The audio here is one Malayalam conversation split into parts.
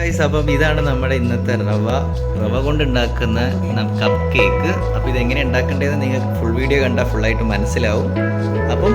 ഗൈസ് അപ്പം ഇതാണ് നമ്മുടെ ഇന്നത്തെ റവ. റവ കൊണ്ട് ഉണ്ടാക്കുന്ന കപ്പ് കേക്ക് അപ്പോൾ ഇതെങ്ങനെ ഉണ്ടാക്കേണ്ടതെന്ന് നിങ്ങൾക്ക് ഫുൾ വീഡിയോ കണ്ടാൽ ഫുള്ളായിട്ട് മനസ്സിലാവും. അപ്പം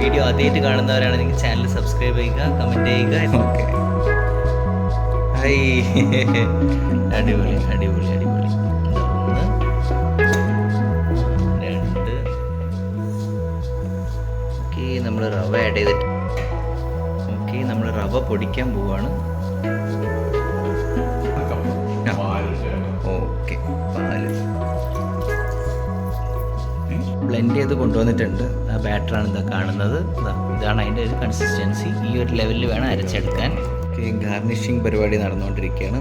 വീഡിയോ ആദ്യമായിട്ട് കാണുന്നവരാണ് നിങ്ങൾ ചാനൽ സബ്സ്ക്രൈബ് ചെയ്യുക കമന്റ് ചെയ്യുക ഓക്കെ അടിപൊളി അടിപൊളി അടിപൊളി. രണ്ട്. ഓക്കെ നമ്മൾ റവ ആഡ് ചെയ്തിട്ട്. ഓക്കെ നമ്മൾ റവ പൊടിക്കാൻ പോവാണ്. ചെയ്ത് കൊണ്ടുവന്നിട്ടുണ്ട്. ആ ബാറ്ററാണ് ഇതാ കാണുന്നത്. ഇതാ ഇതാണ് അതിന്റെ ഒരു കൺസിസ്റ്റൻസി ഈ ഒരു ലെവലിൽ വേണം അരച്ചെടുക്കാൻ. ഗാർണിഷിങ് പരിപാടി നടന്നുകൊണ്ടിരിക്കുകയാണ്.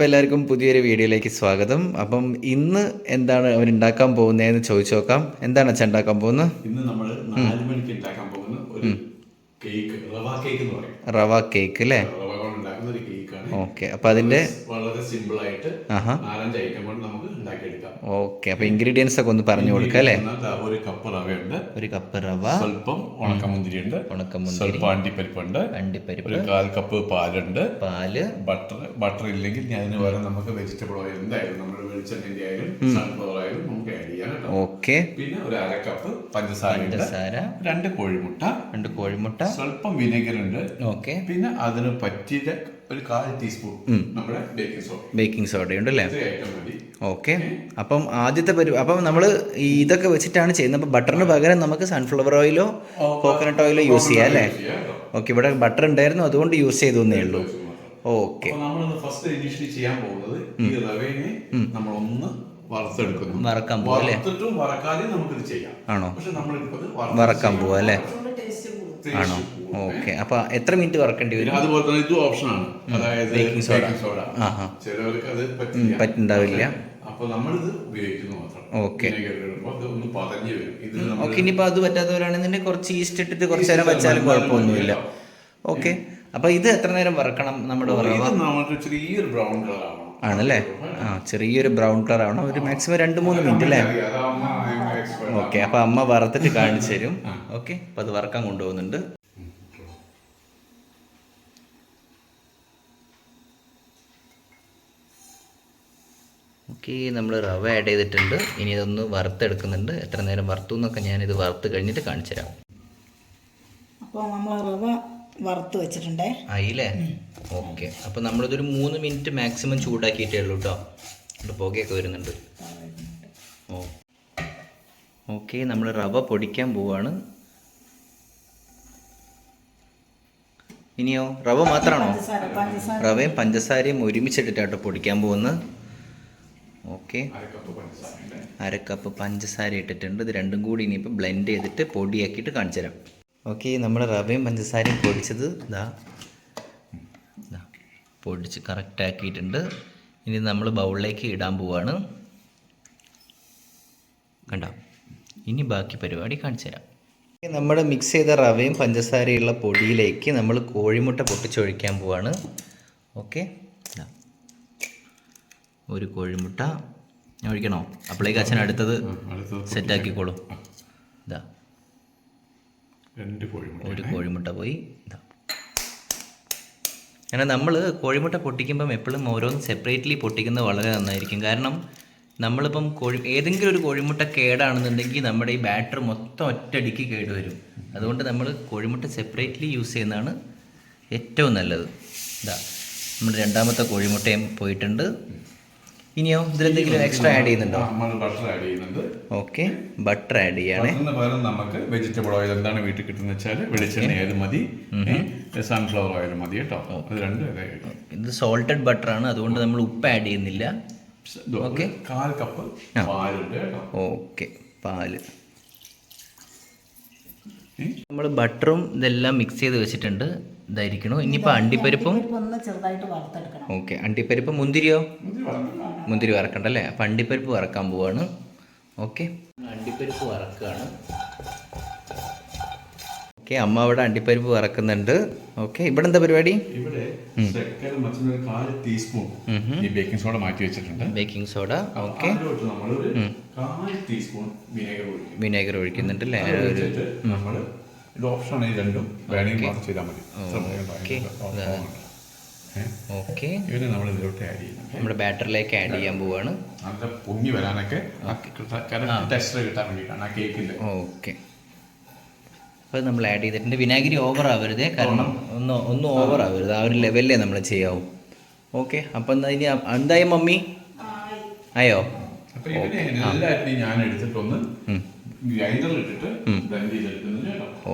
അപ്പോൾ എല്ലാവർക്കും പുതിയൊരു വീഡിയോയിലേക്ക് സ്വാഗതം. അപ്പം ഇന്ന് എന്താണ് അവർ ഉണ്ടാക്കാൻ പോകുന്നതെന്ന് ചോദിച്ചു നോക്കാം. എന്താണ് അച്ഛൻ ഉണ്ടാക്കാൻ പോകുന്നത്? ഇന്ന് നമ്മൾ നാല് മണിക്ക് ഉണ്ടാക്കാൻ പോകുന്ന ഒരു കേക്ക് റവ കേക്ക് എന്ന് പറയും. റവ കേക്ക് അല്ലേ? ഓക്കെ അപ്പൊ അതിന്റെ വളരെ സിമ്പിൾ ആയിട്ട് നാലഞ്ച് ഐറ്റം കൊണ്ട് നമുക്ക് ഉണ്ടാക്കിയെടുക്കാം. ഓക്കെ അപ്പൊ ഇൻഗ്രീഡിയൻസ് ഒക്കെ ഒന്ന് പറഞ്ഞു കൊടുക്കാം അല്ലേ? ഒരു കപ്പ് റവയുണ്ട്. ഒരു കപ്പ് റവ. സ്വല്പം ഉണക്കമുന്തിരി ഉണ്ട് ഉണക്കമുന്തിരി. സ്വല്പം അണ്ടിപ്പരിപ്പുണ്ട്. അണ്ടിപ്പരിപ്പ്. ഒരു കാൽ കപ്പ് പാലുണ്ട്. പാൽ. ബട്ടർ ബട്ടർ ഇല്ലെങ്കിൽ ഞാൻ പകരം നമുക്ക് വെജിറ്റബിൾ ഓയിൽ എന്തായാലും നമ്മുടെ വെളിച്ചെണ്ണിന്റെ ആയാലും സൺഫ്ലവർ ആയാലും നമുക്ക് ആഡ് ചെയ്യാം ഓക്കെ. പിന്നെ ഒരു അര കപ്പ് പഞ്ചസാര പഞ്ചസാര. രണ്ട് കോഴിമുട്ട. രണ്ട് കോഴിമുട്ട. സ്വല്പം വിനെഗർ ഉണ്ട് ഓക്കെ. പിന്നെ അതിന് പറ്റിയ ഒരു കാൽ ടീസ്പൂൺ നമ്മുടെ ബേക്കിംഗ് സോഡ ബേക്കിംഗ് സോഡയുണ്ട് അല്ലേ ഓക്കെ അപ്പം ആദ്യത്തെ പരി അപ്പം നമ്മൾ ഇതൊക്കെ വെച്ചിട്ടാണ് ചെയ്യുന്നത്. അപ്പം ബട്ടറിന് പകരം നമുക്ക് സൺഫ്ലവർ ഓയിലോ കോക്കനട്ട് ഓയിലോ യൂസ് ചെയ്യാം അല്ലേ? ഓക്കെ ഇവിടെ ബട്ടർ ഉണ്ടായിരുന്നു. അതുകൊണ്ട് യൂസ് ചെയ്തു എന്നേ ഉള്ളൂ. ഓക്കെ നമ്മളിന്ന് ഫസ്റ്റ് ഇനിഷ്യലി ചെയ്യാൻ പോകുന്നത് ഈ റവേനെ നമ്മൾ ഒന്ന് വറുത്തെടുക്കുന്നു. വറക്കാൻ വറുത്തിട്ടും വറക്കാതെ നമുക്കിത് ചെയ്യാം. ആണോ? പക്ഷെ നമ്മൾ ഇത് വറക്കാൻ പോവാ അല്ലേ? ആണോ. ഓക്കെ. അപ്പൊ എത്ര മിനിറ്റ് വറക്കേണ്ടി വരും? അതുപോലെ തന്നെ ഇതും ഓപ്ഷനാണ് അതായത് ബേക്കിംഗ് സോഡ. ചിലവർക്ക് അത് പറ്റില്ല. പറ്റുണ്ടാവില്ല. അപ്പൊ നമ്മളിത് ഉപയോഗിക്കുന്നു മാത്രം. നമ്മൾ ഓക്കെ. ഇനിയിപ്പോൾ അത് പറ്റാത്തവരാണെന്നുണ്ടെങ്കിൽ കുറച്ച് ഈസ്റ്റ് ഇട്ടിട്ട് കുറച്ച് നേരം വെച്ചാലും കുഴപ്പമൊന്നുമില്ല. ഓക്കെ. അപ്പൊ ഇത് എത്ര നേരം വറക്കണം നമ്മുടെ ചെറിയൊരു ബ്രൗൺ കളർ ആണല്ലേ? ആ ചെറിയൊരു ബ്രൗൺ കളർ ആവണം ഒരു മാക്സിമം രണ്ട് മൂന്ന് മിനിറ്റ് അല്ലേ? ഓക്കെ അപ്പൊ അമ്മ വറുത്തിട്ട് കാണിച്ചു തരും. ഓക്കെ അപ്പൊ അത് വറക്കാൻ കൊണ്ടുപോകുന്നുണ്ട്. ഓക്കെ നമ്മൾ റവ ആഡ് ചെയ്തിട്ടുണ്ട്. ഇനി ഇതൊന്ന് വറുത്തെടുക്കുന്നുണ്ട്. എത്ര നേരം വറുത്തു എന്നൊക്കെ ഇത് വറുത്ത് കഴിഞ്ഞിട്ട് കാണിച്ചു തരാം. അപ്പോൾ നമ്മൾ റവ വറുത്ത് വെച്ചിട്ടുണ്ടേ? ആയില്ലേ? ഓക്കെ അപ്പോൾ നമ്മളിതൊരു മൂന്ന് മിനിറ്റ് മാക്സിമം ചൂടാക്കിയിട്ടേ ഉള്ളൂ കേട്ടോ പുകയൊക്കെ വരുന്നുണ്ട്. ഓക്കെ നമ്മൾ റവ പൊടിക്കാൻ പോവാണ്. ഇനിയോ റവ മാത്രമാണോ? റവയും പഞ്ചസാരയും ഒരുമിച്ചിട്ടിട്ടാട്ടോ പൊടിക്കാൻ പോകുന്നത്. ഓക്കെ. അരക്കപ്പ് കപ്പ് പഞ്ചസാര ഇട്ടിട്ടുണ്ട്. ഇത് രണ്ടും കൂടി ഇനിയിപ്പോൾ ബ്ലെൻഡ് ചെയ്തിട്ട് പൊടിയാക്കിയിട്ട് കാണിച്ചു തരാം ഓക്കെ നമ്മൾ റവയും പഞ്ചസാരയും പൊടിച്ചത് ഇതാ പൊടിച്ച് കറക്റ്റ് ആക്കിയിട്ടുണ്ട്. ഇനി നമ്മൾ ബൗളിലേക്ക് ഇടാൻ പോവാണ്. കണ്ടോ? ഇനി ബാക്കി പരിപാടി കാണിച്ചു തരാം. നമ്മൾ മിക്സ് ചെയ്ത റവയും പഞ്ചസാരയുള്ള പൊടിയിലേക്ക് നമ്മൾ കോഴിമുട്ട പൊട്ടിച്ചൊഴിക്കാൻ പോവാണ്. ഓക്കെ ഇതാ ഒരു കോഴിമുട്ട. ഞാൻ ഒഴിക്കണോ? അപ്പോഴേക്ക് അച്ഛൻ അടുത്തത് സെറ്റാക്കിക്കോളൂ സെറ്റ് ആക്കിക്കോളൂ. ഇതാ രണ്ട് കോഴിമുട്ട. ഒരു കോഴിമുട്ട പോയി. ഇതാ കാരണം നമ്മൾ കോഴിമുട്ട പൊട്ടിക്കുമ്പം എപ്പോഴും ഓരോന്ന് സെപ്പറേറ്റ്ലി പൊട്ടിക്കുന്നത് വളരെ നന്നായിരിക്കും. കാരണം നമ്മളിപ്പം കോഴി ഏതെങ്കിലും ഒരു കോഴിമുട്ട കേടാണെന്നുണ്ടെങ്കിൽ നമ്മുടെ ഈ ബാറ്റർ മൊത്തം ഒറ്റയടിക്ക് കേടുവരും അതുകൊണ്ട് നമ്മൾ കോഴിമുട്ട സെപ്പറേറ്റ്ലി യൂസ് ചെയ്യുന്നതാണ് ഏറ്റവും നല്ലത്. ഇതാ നമ്മുടെ രണ്ടാമത്തെ കോഴിമുട്ടയും പോയിട്ടുണ്ട്. ഇനിയോ ഇതിലെന്തെങ്കിലും എക്സ്ട്രാ ആഡ് ചെയ്യുന്നുണ്ടോ? നമ്മൾ ബട്ടർ ആഡ് ചെയ്യുന്നുണ്ട്. ഓക്കെ ബട്ടർ ആഡ് ചെയ്യണേ. പകരം നമുക്ക് വെജിറ്റബിൾ ഓയിൽ എന്താണ് വീട്ടിൽ കിട്ടുന്നത് വെച്ചാൽ വെളിച്ചെണ്ണ ആയാലും മതി. സൺഫ്ലവർ ഓയിൽ മതി കേട്ടോ. അത് രണ്ടും ഇത് സോൾട്ടഡ് ബട്ടർ ആണ്. അതുകൊണ്ട് നമ്മൾ ഉപ്പ് ആഡ് ചെയ്യുന്നില്ല. ഓക്കെ. കാൽ കപ്പ്. പാലുണ്ട് ഓക്കെ പാൽ. നമ്മൾ ബട്ടറും ഇതെല്ലാം മിക്സ് ചെയ്ത് വെച്ചിട്ടുണ്ട്. ഇതായിരിക്കണം. ഇനിയിപ്പോൾ അണ്ടിപ്പരിപ്പും ഓക്കെ അണ്ടിപ്പരിപ്പ് മുന്തിരിയോ? മുന്തിരി വറക്കണ്ടല്ലേ? അപ്പം അണ്ടിപ്പരിപ്പ് വറക്കാൻ പോവാണ്. ഓക്കെ. അണ്ടിപ്പരിപ്പ് വറക്കുകയാണ് ഓക്കെ അമ്മ അവിടെ അണ്ടിപ്പരിപ്പ് വറക്കുന്നുണ്ട്. ഓക്കെ ഇവിടെ എന്താ പരിപാടി? ഇവിടെ കാൽ ടീസ്പൂൺ ഈ ബേക്കിംഗ് സോഡ മാറ്റി വെച്ചിട്ടുണ്ട്. Baking soda okay. കാൽ ടീസ്പൂൺ വിനേഗർ ഒഴിക്കും. വിനേഗർ ഒഴിക്കുന്നുണ്ട് അല്ലേ? ഒരു വെച്ചിട്ട് നമ്മൾ ഇത് ഓപ്ഷനാണ് ഈ രണ്ടും. വേണമെങ്കിൽ മാത്രം ചെയ്താൽ മതി. സമയം ഓക്കെ. ഭയങ്കര ഓപ്ഷനാണ്. ഏ? ഓക്കെ. ഇവനെ നമ്മൾ ഇതിലോട്ട് ആഡ് നമ്മുടെ ബാറ്ററിലേക്ക് ആഡ് ചെയ്യാൻ പോവാണ്. നല്ല പൊങ്ങി വരാനൊക്കെ ടെക്സ്റ്റർ കിട്ടാൻ വേണ്ടിയിട്ടാണ് ആ ഓക്കെ. അപ്പോൾ നമ്മൾ ആഡ് ചെയ്തിട്ടുണ്ട് വിനാഗിരി ഓവർ ആവരുതേ. കാരണം ഒന്ന് ഒന്ന് ഓവർ ആവരുത്. ആ ഒരു ലെവലിലേ നമ്മൾ ചെയ്യാവൂ. ഓക്കെ അപ്പം എന്നാ ഇനി എന്തായി മമ്മി? ആയോ?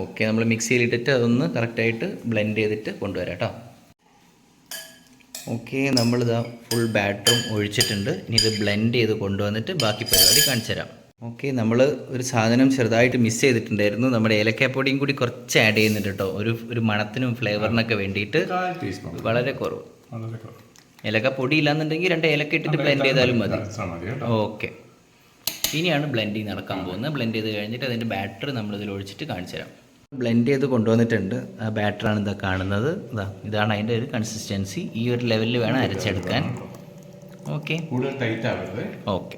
ഓക്കെ നമ്മൾ മിക്സിയിലിട്ടിട്ട് അതൊന്ന് കറക്റ്റായിട്ട് ബ്ലെൻഡ് ചെയ്തിട്ട് കൊണ്ടുവരാം കേട്ടോ. ഓക്കെ നമ്മളിതാ ഫുൾ ബാറ്ററും ഒഴിച്ചിട്ടുണ്ട്. ഇനി ഇത് ബ്ലെൻഡ് ചെയ്ത് കൊണ്ടുവന്നിട്ട് ബാക്കി പരിപാടി കാണിച്ചു തരാം ഓക്കെ നമ്മൾ ഒരു സാധനം ചെറുതായിട്ട് മിസ് ചെയ്തിട്ടുണ്ടായിരുന്നു. നമ്മുടെ ഏലക്കാപ്പൊടിയും കൂടി കുറച്ച് ആഡ് ചെയ്യുന്നുണ്ട് കേട്ടോ ഒരു ഒരു മണത്തിനും ഫ്ലേവറിനൊക്കെ വേണ്ടിയിട്ട് വളരെ കുറവ്. ഏലക്ക പൊടി ഇല്ലാന്നുണ്ടെങ്കിൽ രണ്ട് ഏലക്ക ഇട്ടിട്ട് ബ്ലെൻഡ് ചെയ്താലും മതി. ഓക്കെ. ഇനിയാണ് ബ്ലെൻഡിങ് നടക്കാൻ പോകുന്നത്. ബ്ലെൻഡ് ചെയ്ത് കഴിഞ്ഞിട്ട് അതിന്റെ ബാറ്റർ നമ്മളിതിൽ ഒഴിച്ചിട്ട് കാണിച്ചു തരാം. ബ്ലെൻഡ് ചെയ്ത് കൊണ്ടുവന്നിട്ടുണ്ട്. ആ ബാറ്ററാണ് ഇതാ കാണുന്നത്. ഇതാ ഇതാണ് അതിന്റെ ഒരു കൺസിസ്റ്റൻസി ഈ ഒരു ലെവലിൽ വേണം അരച്ചെടുക്കാൻ. ഓക്കെ. കൂടുതൽ ടൈറ്റ് ആവരുത്. ഓക്കെ.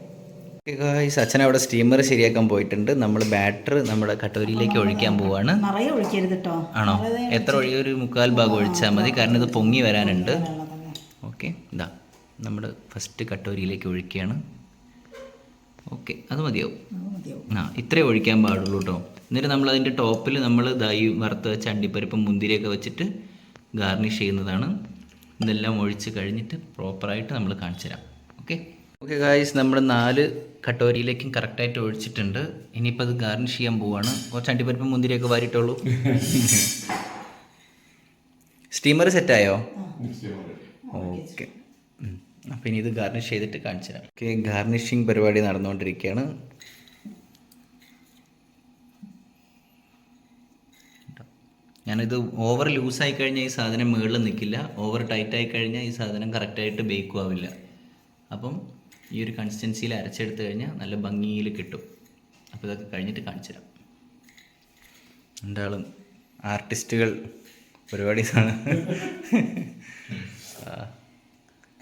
ഗായ്സ് അച്ഛൻ അവിടെ സ്റ്റീമർ ശരിയാക്കാൻ പോയിട്ടുണ്ട്. നമ്മൾ ബാറ്റർ നമ്മുടെ കട്ടോരിയിലേക്ക് ഒഴിക്കാൻ പോവാണ്. നിറയെ ഒഴിക്കരുത് കേട്ടോ ആണോ? എത്ര ഒഴി ഒരു മുക്കാൽ ഭാഗം ഒഴിച്ചാൽ മതി. കാരണം ഇത് പൊങ്ങി വരാനുണ്ട്. ഓക്കെ ഇതാ. നമ്മൾ ഫസ്റ്റ് കട്ടോരിയിലേക്ക് ഒഴിക്കുകയാണ് ഓക്കെ അത് മതിയാവും. ആ ഇത്രേ ഒഴിക്കാൻ പാടുള്ളൂ കേട്ടോ എന്നിട്ട് നമ്മൾ അതിന്റെ ടോപ്പിൽ നമ്മൾ ദൈ വറുത്ത് വെച്ച അണ്ടിപ്പരിപ്പും മുന്തിരിയൊക്കെ വെച്ചിട്ട് ഗാർണിഷ് ചെയ്യുന്നതാണ്. ഇതെല്ലാം ഒഴിച്ച് കഴിഞ്ഞിട്ട് പ്രോപ്പറായിട്ട് നമ്മൾ കാണിച്ചു തരാം ഓക്കെ ഓക്കെ ഗായ്സ് നമ്മൾ നാല് കട്ടോരിയിലേക്കും കറക്റ്റായിട്ട് ഒഴിച്ചിട്ടുണ്ട്. ഇനിയിപ്പോൾ അത് ഗാർണിഷ് ചെയ്യാൻ പോവാണ്. കുറച്ച് അണ്ടിപ്പരിപ്പ് മുന്തിരിയൊക്കെ വാരിയിട്ടുള്ളൂ സ്റ്റീമർ സെറ്റായോ ഓക്കെ അപ്പോൾ ഇനി ഇത് ഗാർണിഷ് ചെയ്തിട്ട് കാണിച്ചു തരാം. ഓക്കെ ഗാർണിഷിങ് പരിപാടി നടന്നുകൊണ്ടിരിക്കുകയാണ്. ഞാനിത് ഓവർ ലൂസായി കഴിഞ്ഞാൽ ഈ സാധനം മുകളിൽ നിൽക്കില്ല ഓവർ ടൈറ്റ് ആയി കഴിഞ്ഞാൽ ഈ സാധനം കറക്റ്റായിട്ട് ബേക്കും ആവില്ല. അപ്പം ഈ ഒരു കൺസിസ്റ്റൻസിയിൽ അരച്ചെടുത്ത് കഴിഞ്ഞാൽ നല്ല ഭംഗിയിൽ കിട്ടും. അപ്പോൾ ഇതൊക്കെ കഴിഞ്ഞിട്ട് കാണിച്ചു തരാം രണ്ടാളും ആർട്ടിസ്റ്റുകൾ പരിപാടി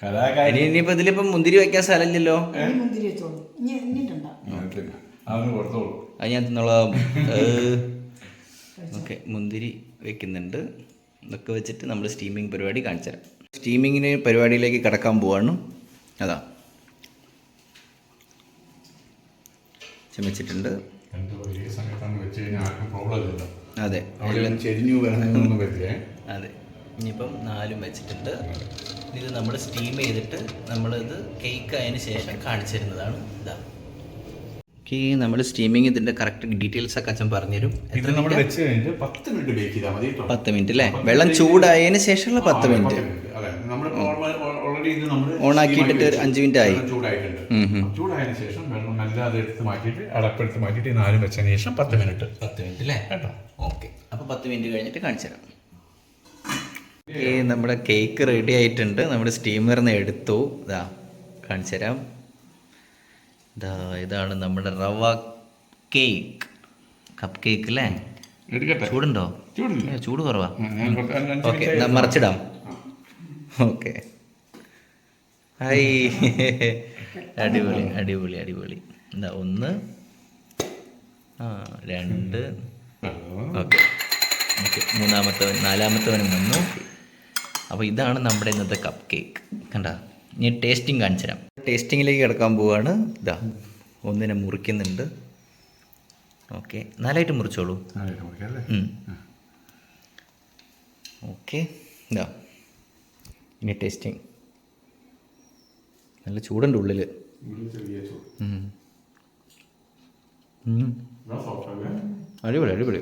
കലാകാരി ഇനി ഇനിയിപ്പോൾ ഇതിലിപ്പം മുന്തിരി വയ്ക്കാൻ സ്ഥലമില്ലല്ലോ? അത് ഞാൻ തിന്നോളാം. ഓക്കെ മുന്തിരി വെക്കുന്നുണ്ട്. ഇതൊക്കെ വെച്ചിട്ട് നമ്മൾ സ്റ്റീമിങ് പരിപാടി കാണിച്ചു തരാം സ്റ്റീമിങ്ങിന് പരിപാടിയിലേക്ക് കടക്കാൻ പോവാണ്. അതാ ചുമച്ചിട്ടുണ്ട് എന്തോ ഈ സമയത്താണ് വെച്ച് കഴിഞ്ഞാൽ ആർക്കും പ്രോബ്ലം ഇല്ല അതെ. അതെ. ഇനിയിപ്പം നാലും വെച്ചിട്ടുണ്ട്. ഇത് നമ്മൾ സ്റ്റീം ചെയ്തിട്ട് നമ്മളിത് കേക്ക് ആയതിനു ശേഷം കാണിച്ചിരുന്നതാണ് ഇതാ. ഓക്കെ നമ്മൾ സ്റ്റീമിങ് ഇതിന്റെ കറക്റ്റ് ഡീറ്റെയിൽസ് ഒക്കെ അച്ഛൻ പറഞ്ഞുതരും. പത്ത് മിനിറ്റ് ബേക്ക് ചെയ്താൽ മതി പത്ത് മിനിറ്റ് അല്ലേ? വെള്ളം ചൂടായതിന് ശേഷമുള്ള പത്ത് മിനിറ്റ് ഓൾറെഡി ഇത് നമ്മൾ ഓൺ ആക്കിയിട്ടിട്ട് ഒരു അഞ്ച് മിനിറ്റ് ആയി. ചൂടായിട്ടുണ്ട്. ചൂടായതിനു ശേഷം വെള്ളം നല്ല അത് എടുത്ത് മാറ്റിയിട്ട് അടപ്പെടുത്ത് മാറ്റിയിട്ട് നാലും വെച്ചതിന് ശേഷം പത്ത് മിനിറ്റ്. പത്ത് മിനിറ്റ് അല്ലേ? കേട്ടോ? ഓക്കെ. അപ്പോൾ പത്ത് മിനിറ്റ് കഴിഞ്ഞിട്ട് കാണിച്ചു തരാം. നമ്മുടെ കേക്ക് റെഡി ആയിട്ടുണ്ട്. നമ്മുടെ സ്റ്റീമറിൽ നിന്ന് എടുത്തു. ഇതാ കാണിച്ചു തരാം. ഇതാ ഇതാണ് നമ്മുടെ റവ കേക്ക് കപ്പ് കേക്ക് അല്ലേ ചൂടുണ്ടോ? ചൂട് കുറവാ. ഓക്കെ മറിച്ചിടാം. ഓക്കെ. ഹായ്. അടിപൊളി അടിപൊളി അടിപൊളി. എന്താ ഒന്ന് ആ രണ്ട് ഓക്കെ. ഓക്കെ മൂന്നാമത്തവൻ നാലാമത്തവനും വന്നു. അപ്പോൾ ഇതാണ് നമ്മുടെ ഇന്നത്തെ കപ്പ് കേക്ക് കണ്ട? ഇനി ടേസ്റ്റിംഗ് കാണിച്ചു തരാം ടേസ്റ്റിങ്ങിലേക്ക് കിടക്കാൻ പോവാണ്. ഇതാ ഒന്നിനെ മുറിക്കുന്നുണ്ട്. ഓക്കെ നാലായിട്ട് മുറിച്ചോളൂ. ഓക്കെ ഇതാ. ഇനി ടേസ്റ്റിംഗ് നല്ല ചൂടുണ്ട് ഉള്ളിൽ? അടിപൊളി അടിപൊളി.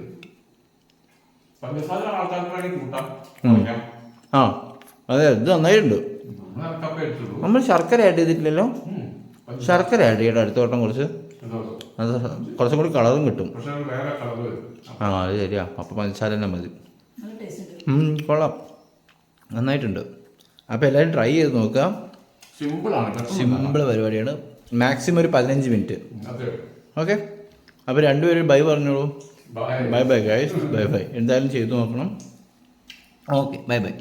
ആ അതെ ഇത് നന്നായിട്ടുണ്ട്. നമ്മൾ ശർക്കര ആഡ് ചെയ്തിട്ടില്ലല്ലോ. ശർക്കര ആഡ് ചെയ്യണം അടുത്ത വട്ടം കുറച്ച്. അത്? കുറച്ചും കൂടി കളറും കിട്ടും. ആ അത് ശരിയാ. അപ്പോൾ പഞ്ചസാര തന്നെ മതി. നല്ല ടേസ്റ്റ് ഉണ്ട്. ഉം, കൊള്ളാം. നന്നായിട്ടുണ്ട്. അപ്പോൾ എല്ലാവരും ട്രൈ ചെയ്ത് നോക്കുക സിമ്പിൾ പരിപാടിയാണ്. മാക്സിമം ഒരു പതിനഞ്ച് മിനിറ്റ്. ഓക്കെ അപ്പോൾ രണ്ടുപേരും ബൈ പറഞ്ഞോളൂ. Bye bye bye guys bye bye എന്തായാലും ചെയ്തു നോക്കണം. Okay bye bye